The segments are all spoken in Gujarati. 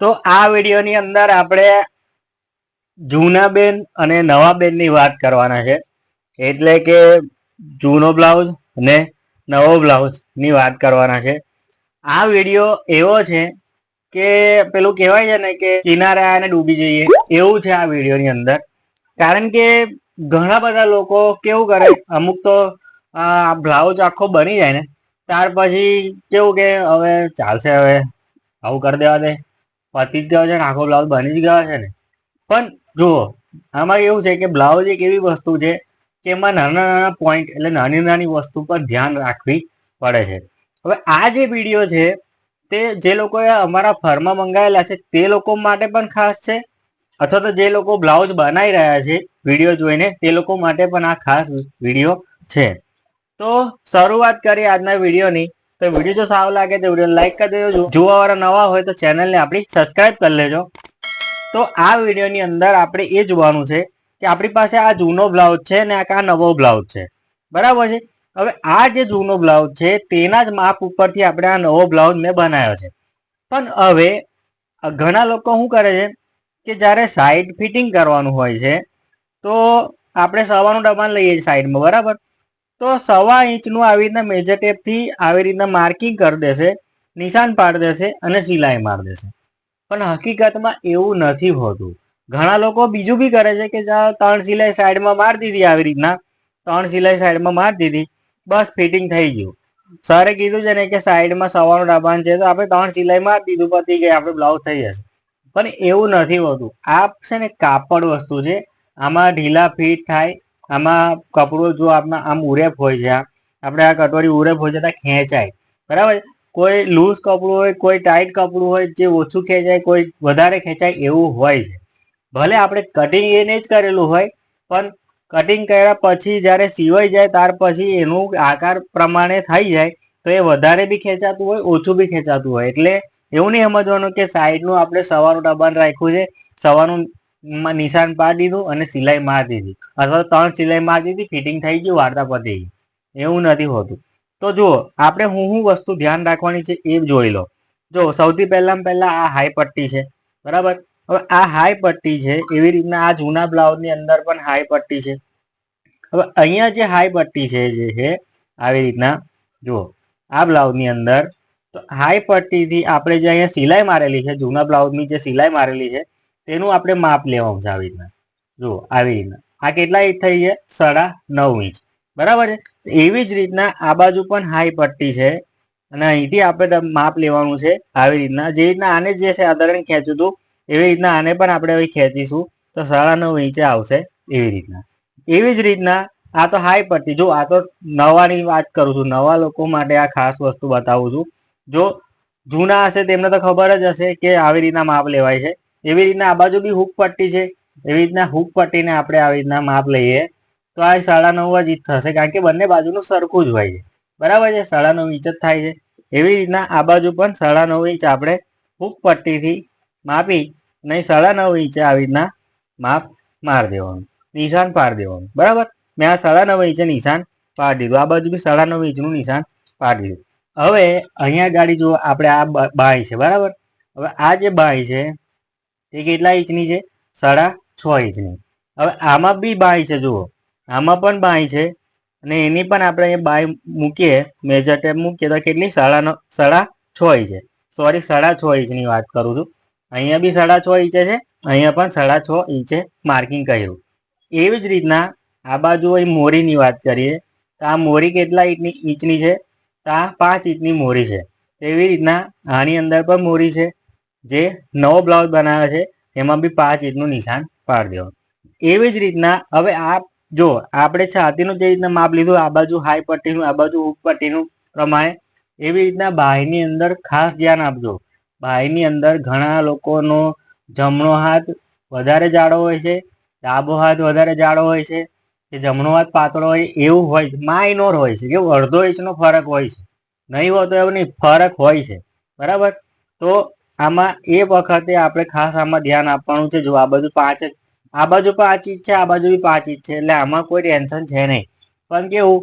તો આ વિડીયોની અંદર આપણે જૂના બેન અને નવા બેનની વાત કરવાના છે. એટલે કે જૂનો બ્લાઉઝ અને નવો બ્લાઉઝની વાત કરવાના છે. આ વીડિયો એવો છે કે પેલું કહેવાય છે ને કે કિનારે આને ડૂબી જઈએ એવું છે આ વિડીયોની અંદર. કારણ કે ઘણા બધા લોકો કેવું કરે, અમુક તો આ બ્લાઉઝ આખો બની જાય ને, ત્યાર પછી કેવું કે હવે ચાલશે હવે, આવું કરી દેવા દે. પતી જ ગયો છે ને આખો બ્લાઉઝ બની જ ગયો છે ને. પણ જુઓ, આમાં એવું છે કે બ્લાઉઝ એક એવી વસ્તુ છે કે એમાં નાના નાના પોઈન્ટ એટલે નાની નાની વસ્તુ પર ધ્યાન રાખવી પડે છે. હવે આ જે વીડિયો છે તે જે લોકોએ અમારા ફર્મમાં મંગાવેલા છે તે લોકો માટે પણ ખાસ છે અથવા તો જે લોકો બ્લાઉઝ બનાવી રહ્યા છે વીડિયો જોઈને તે લોકો માટે પણ આ ખાસ વીડિયો છે. તો શરૂઆત કરીએ આજના વિડીયોની તો વીડિયો જો સારો લાગે તો વીડિયો લાઈક કરી દેજો. જોવાવાળા નવા હોય તો ચેનલને આપણી સબસ્ક્રાઈબ કરી લેજો. તો આ વિડીયોની અંદર આપણે એ જોવાનું છે કે આપણી પાસે આ જૂનો બ્લાઉઝ છે ને આ નવો બ્લાઉઝ છે. બરાબર છે? હવે આ જે જૂનો બ્લાઉઝ છે તેના જ માપ ઉપરથી આપણે આ નવો બ્લાઉઝ મેં બનાવ્યો છે. પણ હવે ઘણા લોકો શું કરે છે કે જ્યારે સાઈડ ફિટિંગ કરવાનું હોય છે તો આપણે સવાનું ડબાન લઈએ છીએ સાઈડમાં બરાબર? તો સવા ઇંચનું આવી રીતના મેજર ટેપથી આવી રીતના માર્કિંગ કરી દેશે, નિશાન પાડી દેશે અને સિલાઈ મારી દેશે. પણ હકીકતમાં એવું નથી હોતું. ઘણા લોકો બીજું બી કરે છે કે ત્રણ સિલાઈ સાઈડમાં મારી દીધી આવી રીતના, ત્રણ સિલાઈ સાઈડમાં મારી દીધી, બસ ફિટિંગ થઈ ગયું. સરે કીધું છે ને કે સાઈડમાં સવાનું ડાબાન છે તો આપણે ત્રણ સિલાઈ મારી દીધું, પતી ગઈ, આપણે બ્લાઉઝ થઈ જશે. પણ એવું નથી હોતું. આ છે ને કાપડ વસ્તુ છે. આમાં ઢીલા ફિટ થાય આમાં કપડું જો આપણા આમ ઉરેપ હોય છે આપણે આ કટોરી ઉરેપ હોય છે ત્યાં ખેંચાય. બરાબર? કોઈ લૂઝ કપડું હોય, કોઈ ટાઈટ કપડું હોય, જે ઓછું ખેંચાય, કોઈ વધારે ખેંચાય એવું હોય છે. ભલે આપણે કટિંગ એને જ કરેલું હોય, પણ કટિંગ કર્યા પછી જ્યારે સીવાઈ જાય, ત્યાર પછી એનું આકાર પ્રમાણે થઈ જાય, તો એ વધારે બી ખેંચાતું હોય, ઓછું બી ખેંચાતું હોય. એટલે એવું નહીં સમજવાનું કે સાઈડનું આપણે સવારનું દબાણ રાખ્યું છે સવાનું નિશાન પાડી દીધું અને સિલાઈ માર દીધી. અથવા ત્રણ સિલાઈ માર દીધી, ફિટિંગ થઈ ગયું, વાર્તા પતી એવું નથી હોતું. તો જુઓ, આપણે હું હું વસ્તુ ધ્યાન રાખવાની છે એ જોઈ લો. જો સૌથી પહેલાં પહેલાં આ હાઈ પટ્ટી છે. બરાબર? હવે આ હાઈ પટ્ટી છે, એવી રીતના આ જૂના બ્લાઉઝની અંદર પણ હાઈ પટ્ટી છે. હવે અહીંયા જે હાઈ પટ્ટી છે, જે છે, આવી રીતના, જુઓ, આ બ્લાઉઝની અંદર, તો હાઈ પટ્ટીથી આપણે જે અહીંયા સિલાઈ મારેલી છે, જૂના બ્લાઉઝની જે સિલાઈ મારેલી છે તેનું આપણે માપ લેવાનું છે આવી રીતના. જુઓ, આવી રીતના. આ કેટલા ઇંચ થઈ છે? સાડા નવ ઇંચ. બરાબર છે? એવી જ રીતના આ બાજુ પણ હાઈ પટ્ટી છે અને અહીંથી આપણે માપ લેવાનું છે આવી રીતના. જે રીતના આને જે છે આદરણ ખેંચ્યું હતું એવી રીતના આને પણ આપણે હવે ખેંચીશું. તો સાડા નવ ઇંચે આવશે એવી રીતના. એવી જ રીતના આ તો હાઈ પટ્ટી. જો આ તો નવાની વાત કરું છું. નવા લોકો માટે આ ખાસ વસ્તુ બતાવું છું. જો જૂના હશે તેમને તો ખબર જ હશે કે આવી રીતના માપ લેવાય છે. એવી રીતના આ બાજુ બી હુક પટ્ટી છે. એવી રીતના હુક પટ્ટીને આપણે આવી રીતના માપ લઈએ. તો આ સાડા નવ જ થશે. કારણ કે બંને બાજુનું સરખું જ હોય છે. બરાબર છે? સાડા નવ ઇંચ જ થાય છે. એવી રીતના આ બાજુ પણ સાડા નવ ઇંચ આપણે હુક પટ્ટીથી માપી નહીં સાડા નવ ઇંચે આવી રીતના માપ માર દેવાનું. નિશાન પાડી દેવાનું. બરાબર? મેં આ સાડા નવ ઇંચે નિશાન પાડી દીધું. આ બાજુ બી સાડા નવ ઇંચનું નિશાન પાડી દીધું. હવે અહીંયા ગાડી જુઓ, આપણે આ બાય છે. બરાબર? હવે આ જે બાય છે તે કેટલા ઇંચની છે? સાડા છ ઇંચની. હવે આમાં બી બાય છે, જુઓ. આમાં પણ બાય છે અને એની પણ આપણે બાય મૂકીએ, મેજર ટેપ મૂકીએ, તો કેટલી? સાડા સાડા છ ઇંચ. સોરી સાડા છ ઇંચની વાત કરું છું. અહીંયા બી સાડા છ ઇંચે છે, અહીંયા પણ સાડા છ ઇંચે માર્કિંગ કર્યું. એવી જ રીતના આ બાજુ મોરીની વાત કરીએ, તો આ મોરી કેટલા ઇંચની ઇંચની છે? તો આ પાંચ ઇંચની મોરી છે. એવી રીતના આની અંદર પણ મોરી છે. જે નવો બ્લાઉઝ બનાવે છે, એમાં બી પાંચ ઇંચનું નિશાન પાડી દેવાનું. એવી જ રીતના હવે આ જો આપણે છાતીનું જે રીતના માપ લીધું, આ બાજુ હાઈ પટ્ટીનું, આ બાજુ ઉપપટ્ટીનું પટ્ટીનું પ્રમાણે, એવી રીતના બાયની અંદર ખાસ ધ્યાન આપજો. બાયની અંદર ઘણા લોકોનો જમણો હાથ વધારે જાડો હોય છે, ડાબો હાથ વધારે જાડો હોય છે, કે જમણો હાથ પાતળો હોય, એવું હોય છે માઇનોર હોય છે કેવું અડધો ઇંચનો ફરક હોય છે. નહીં હોતો એવું નહીં, ફરક હોય છે. બરાબર? તો આમાં એ વખતે આપણે ખાસ આમાં ધ્યાન આપવાનું છે. જો આ બાજુ પાંચ આ બાજુ પાંચ ઇંચ છે, આ બાજુ બી પાંચ ઇંચ છે. એટલે આમાં કોઈ ટેન્શન છે નહીં. પણ કેવું,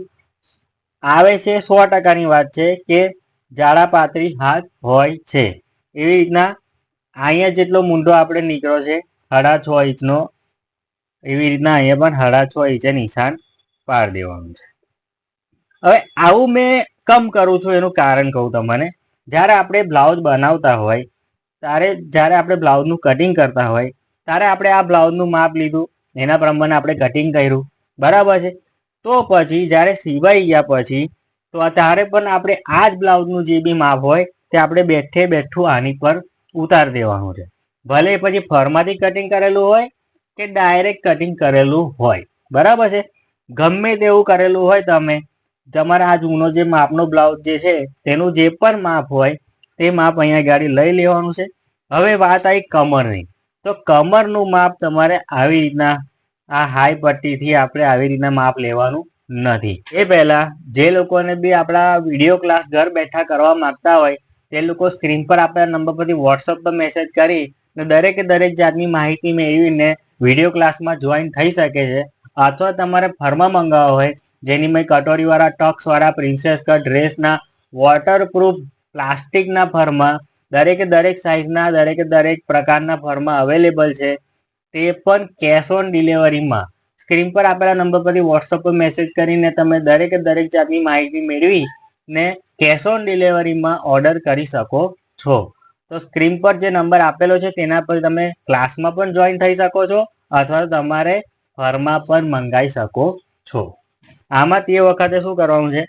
આવે છે સો ટકાની વાત છે કે જાડા પાતળી હાથ હોય છે. એવી રીતના અહીંયા જેટલો મૂંઢો આપણે નીકળ્યો છે, સાડા છ ઇંચનો, એવી રીતના અહીંયા પણ સાડા છ ઇંચે નિશાન પાડ દેવાનું છે. હવે આવું મેં કમ કરું છું, એનું કારણ કહું તમને. જ્યારે આપણે બ્લાઉઝ બનાવતા હોય ત્યારે જ્યારે આપણે બ્લાઉઝનું કટિંગ કરતા હોય ત્યારે આપણે આ બ્લાઉઝનું માપ લીધું, એના પ્રમાણે આપણે કટિંગ કર્યું, બરાબર છે? તો પછી જ્યારે સિવાઈ ગયા પછી, તો ત્યારે પણ આપણે આ જ બ્લાઉઝનું જે બી માપ હોય, તે આપણે બેઠે બેઠું આની પર ઉતારી દેવાનું છે. ભલે પછી ફરમાંથી કટિંગ કરેલું હોય કે ડાયરેક્ટ કટિંગ કરેલું હોય, બરાબર છે? ગમે તેવું કરેલું હોય તમે, તમારા આ જૂનો જે માપનો બ્લાઉઝ જે છે, તેનું જે પણ માપ હોય તે માપ અહીંયા ગાડી લઈ લેવાનું છે. હવે વાત આવી કમરની. તો કમરનું માપ તમારે આવી રીતના આ હાઈ પટ્ટીથી આપણે આવી રીતના માપ લેવાનું નથી. એ પહેલા જે લોકોને બી આપણા વીડિયો ક્લાસ ઘર બેઠા કરવા માંગતા હોય, તે લોકો સ્ક્રીન પર આપણા નંબર પરથી વોટ્સઅપ પર મેસેજ કરી દરેકે દરેક જાતની માહિતી મેળવીને વીડિયો ક્લાસમાં જોઈન થઈ શકે છે. અથવા તમારે ફર્મા મંગાવવા હોય, જેની મેં કટોરીવાળા ટક્સવાળા પ્રિન્સેસ કટ ડ્રેસના વોટરપ્રૂફ પ્લાસ્ટિકના ફર્મા દરેકે દરેક સાઇઝના દરેકે દરેક પ્રકારના ફર્મા અવેલેબલ છે. તે પણ કેશ ઓન ડિલિવરીમાં સ્ક્રીન પર આપેલા નંબર પરથી વોટ્સઅપ પર મેસેજ કરીને તમે દરેકે દરેક જાતની માહિતી મેળવી ને કેશ ઓન ડિલિવરીમાં ઓર્ડર કરી શકો છો. તો સ્ક્રીન પર જે નંબર આપેલો છે તેના પર તમે ક્લાસમાં પણ જોઈન થઈ શકો છો અથવા તમારે ફરમાં પણ મંગાવી શકો છો. આમાં તે વખતે શું કરવાનું છે?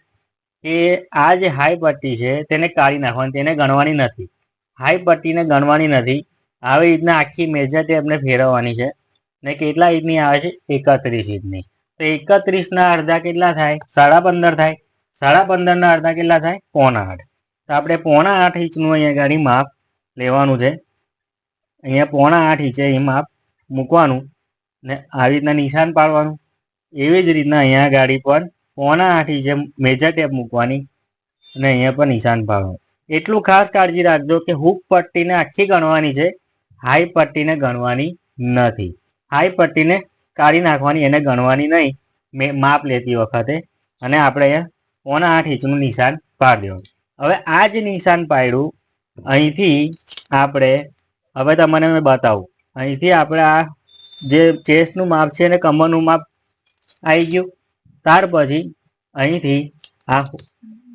કે આ જે હાઈ પટ્ટી છે તેને કાઢી નાખવાની, તેને ગણવાની નથી. હાઈ પટ્ટીને ગણવાની નથી. આવી રીતના આખી મેજર ટેપને ફેરવવાની છે ને કેટલા ઇંચની આવે છે? એકત્રીસ ઇંચની તો એકત્રીસના અડધા કેટલા થાય? સાડા પંદર થાય. સાડા પંદરના અડધા કેટલા થાય? પોણા આઠ. તો આપણે પોણા આઠ ઇંચનું અહીંયા ગાડી માપ લેવાનું છે. અહીંયા પોણા આઠ ઇંચે એ માપ મૂકવાનું ને આવી રીતના નિશાન પાડવાનું. એવી જ રીતના અહીંયા ગાડી પર પોણા આઠ છે મેજર ટેપ મૂકવાની અને અહીંયા પર નિશાન પાડવાનું. એટલું ખાસ કાળજી રાખજો કે હુક પટ્ટીને આખી ગણવાની છે હાઈ પટ્ટીને ગણવાની નથી. હાઈ પટ્ટીને કાઢી નાખવાની, એને ગણવાની નહીં. મેં માપ લેતી વખતે અને આપણે અહીંયા પોણા આઠ ઇંચનું નિશાન પાડી દેવાનું. હવે આ જ નિશાન પાડ્યું, અહીંથી આપણે, હવે તમને મેં બતાવું. અહીંથી આપણે આ જે ચેસ્ટનું માપ છે અને કમરનું માપ આવી ગયું. ત્યાર પછી અહીંથી આ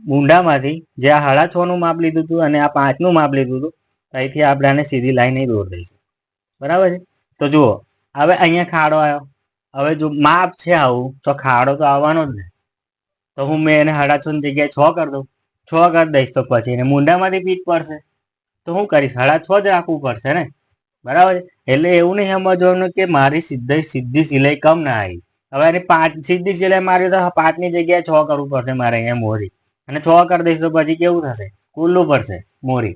ઊંડામાંથી જે આ સાડા છ નું માપ લીધું હતું અને આ પાંચનું માપ લીધું હતું, અહીંથી આપણે આને સીધી લાઈન દોર દઈશું. બરાબર છે? તો જુઓ, હવે અહીંયા ખાડો આવ્યો. હવે જો માપ છે આવું, તો ખાડો તો આવવાનો જ ને. તો હું મેં એને સાડા છ ની જગ્યાએ છ કરી દઉં. છ કરી દઈશ તો પછી એને મુંડામાંથી પીટ પડશે. તો હું કરીશ સાડા છ જ રાખવું પડશે ને? બરાબર એટલે એવું નહીં સમજવાનું કે મારી સીધી સીધી સિલાઈ કમ ના આવી. હવે એની પાંચ, સીધી સિલાઈ મારી તો પાંચની જગ્યાએ છ કરવું પડશે મારે અહીંયા મોરી. અને છ કરી દઈશું પછી કેવું થશે? ખુલ્લું પડશે મોરી.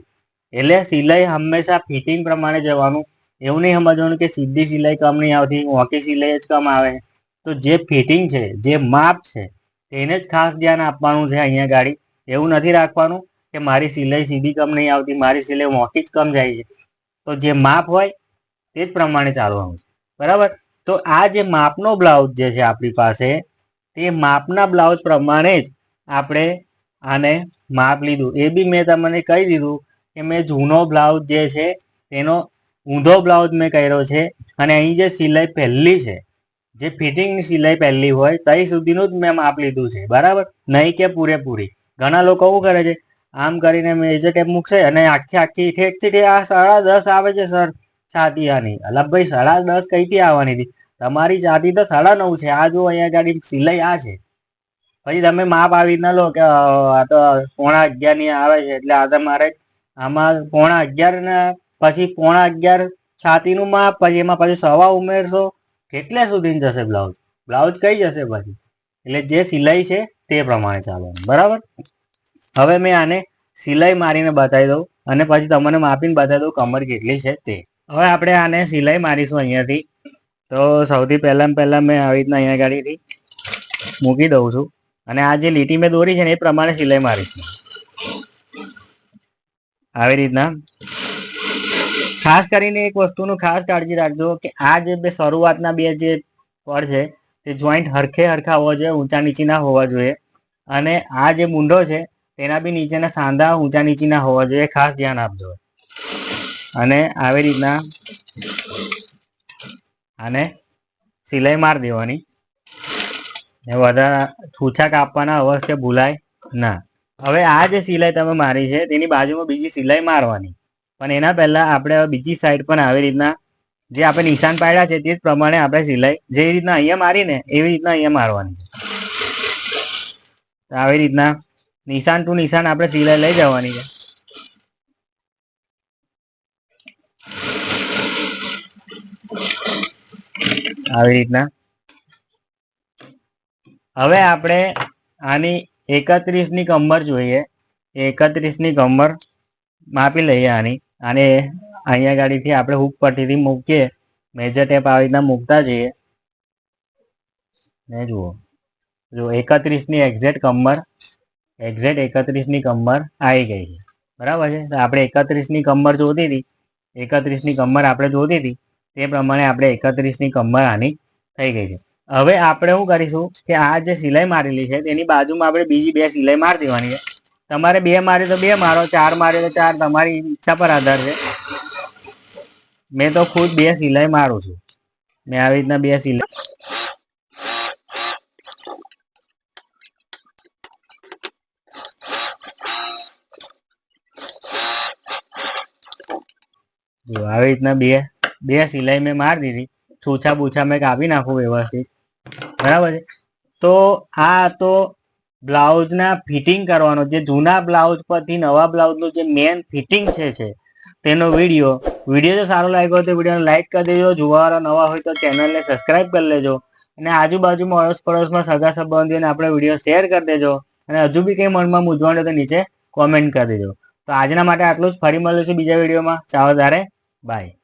એટલે સિલાઈ હંમેશા ફિટિંગ પ્રમાણે જવાનું. એવું નહીં સમજવાનું કે સીધી સિલાઈ કમ નહીં આવતી ઓકી સિલાઈ જ કમ આવે. તો જે ફિટિંગ છે, જે માપ છે, તેને જ ખાસ ધ્યાન આપવાનું છે અહીંયા ગાડી. એવું નથી રાખવાનું કે મારી સિલાઈ સીધી કમ નહીં આવતી, મારી સિલાઈ મોકી જ કમ જાય છે. તો જે માપ હોય, તે જ પ્રમાણે ચાલવાનું છે. બરાબર? તો આ જે માપનો બ્લાઉઝ જે છે આપણી પાસે, તે માપના બ્લાઉઝ પ્રમાણે જ આપણે આને માપ લીધું. એ બી મેં તમને કહી દીધું કે મેં જૂનો બ્લાઉઝ જે છે, તેનો ઊંધો બ્લાઉઝ મેં કર્યો છે અને અહીં જે સિલાઈ પહેલી છે, જે ફિટિંગની સિલાઈ પહેલી હોય ત્યાં સુધીનું જ મેં માપ લીધું છે. બરાબર? નહીં કે પૂરેપૂરી. ઘણા લોકો શું કરે છે? આમ કરીને મેજર ટેપ મૂકશે અને આખી આખી ઠેકથી ઠેક આ સાડા દસ આવે છે, સર. છાતી આની અલગ ભાઈ, સાડા દસ કઈથી આવવાની હતી? તમારી છાતી તો સાડા નવ છે. આ જો અહીંયા ગાડી સિલાઈ આ છે. પછી તમે માપ આવી ના લો કે આ તો પોણા અગિયારની આવે છે. એટલે આ તમારે આમાં પોણા અગિયાર ને પછી પોણા અગિયાર છાતીનું માપ, પછી એમાં પછી સવા ઉમેરશો. કેટલે સુધી જશે બ્લાઉઝ? બ્લાઉઝ કઈ જશે પછી? એટલે જે સિલાઈ છે તે પ્રમાણે ચાલવાનું બરાબર? હવે મેં આને સિલાઈ મારીને બતાવી દઉં અને પછી તમને માપીને બતાવી દઉં કમર કેટલી છે તે. હવે આપણે આને સિલાઈ મારીશું અહીંયાથી. તો સૌથી પહેલાં પહેલાં મેં આવી રીતના અહીંયા ગાડીથી મૂકી દઉં છું. અને આ જે લીટી મેં દોરી છે ને એ પ્રમાણે સિલાઈ મારીશ આવી રીતના. ખાસ કરીને એક વસ્તુનું ખાસ કાળજી રાખજો કે આ જે બે શરૂઆતના બે જે પડ છે, તે જોઈન્ટ હરખે હરખા હોવા જોઈએ, ઊંચા નીચીના હોવા જોઈએ. અને આ જે મૂંઢો છે, તેના બી નીચેના સાંધા ઊંચા નીચીના હોવા જોઈએ. ખાસ ધ્યાન આપજો. અને આવી રીતના આને સિલાઈ મારી દેવાની. ને વધારે છૂછા કાપવાના અવશ્ય ભૂલાય ના. હવે આ જે સિલાઈ તમે મારી છે, તેની બાજુમાં બીજી સિલાઈ મારવાની. પણ એના પહેલા આપણે બીજી સાઈડ પણ આવી રીતના જે આપણે નિશાન પાડ્યા છે, તે જ પ્રમાણે આપણે સિલાઈ જે રીતના અહીંયા મારીને, એવી રીતના અહીંયા મારવાની છે. આવી રીતના નિશાન ટુ નિશાન આપણે સિલાઈ લઈ જવાની છે. આવી રીતના. હવે આપણે આની એકત્રીસની કમર જોઈએ. એકત્રીસની કમર માપી લઈએ આની. અને અહીંયા ગાડીથી આપણે હુક પટ્ટીથી મૂકીએ. મેજર ટેપ આવી રીતના મૂકતા જઈએ. ને જુઓ. જો એકત્રીસની એક્ઝેક્ટ કમર એક્ઝેક્ટ એકત્રીસની કમર આવી ગઈ છે. બરાબર છે? આપણે એકત્રીસની કમર જોતી હતી. એકત્રીસની કમર આપણે જોતી હતી. તે પ્રમાણે આપણે એકત્રીસની કમર આની થઈ ગઈ છે. હવે આપણે શું કરીશું કે આ જે સિલાઈ મારેલી છે, તેની બાજુમાં આપણે બીજી બે સિલાઈ મારી દેવાની છે. તમારે બે મારે તો બે મારો, ચાર મારે તો ચાર, તમારી ઈચ્છા પર આધાર છે. મેં તો ખુદ બે સિલાઈ મારું છું. મેં આવી રીતના બે સિલાઈ આવી રીતના બે બે સિલાઈ મેં મારી દીધી. છૂછા બૂછા મેં કાપી નાખું વ્યવસ્થિત. બરાબર છે? તો આ તો બ્લાઉઝના ફિટિંગ કરવાનો, જે જૂના બ્લાઉઝ પરથી નવા બ્લાઉઝનું જે મેન ફિટિંગ છે છે, તેનો વીડિયો. વીડિયો જો સારો લાગ્યો તો વિડીયોને લાઈક કરી દેજો. જોવાવાળા નવા હોય તો ચેનલને સબસ્ક્રાઈબ કરી લેજો. અને આજુબાજુમાં અડોશ પડોશમાં સગા સંબંધીઓને આપણે વીડિયો શેર કરી દેજો. અને હજુ બી કંઈ મનમાં મૂંઝવણ તો નીચે કોમેન્ટ કરી દેજો. તો આજના માટે આટલું જ. ફરી મળીશું બીજા વિડીયોમાં. ચાલો તારે. બાય.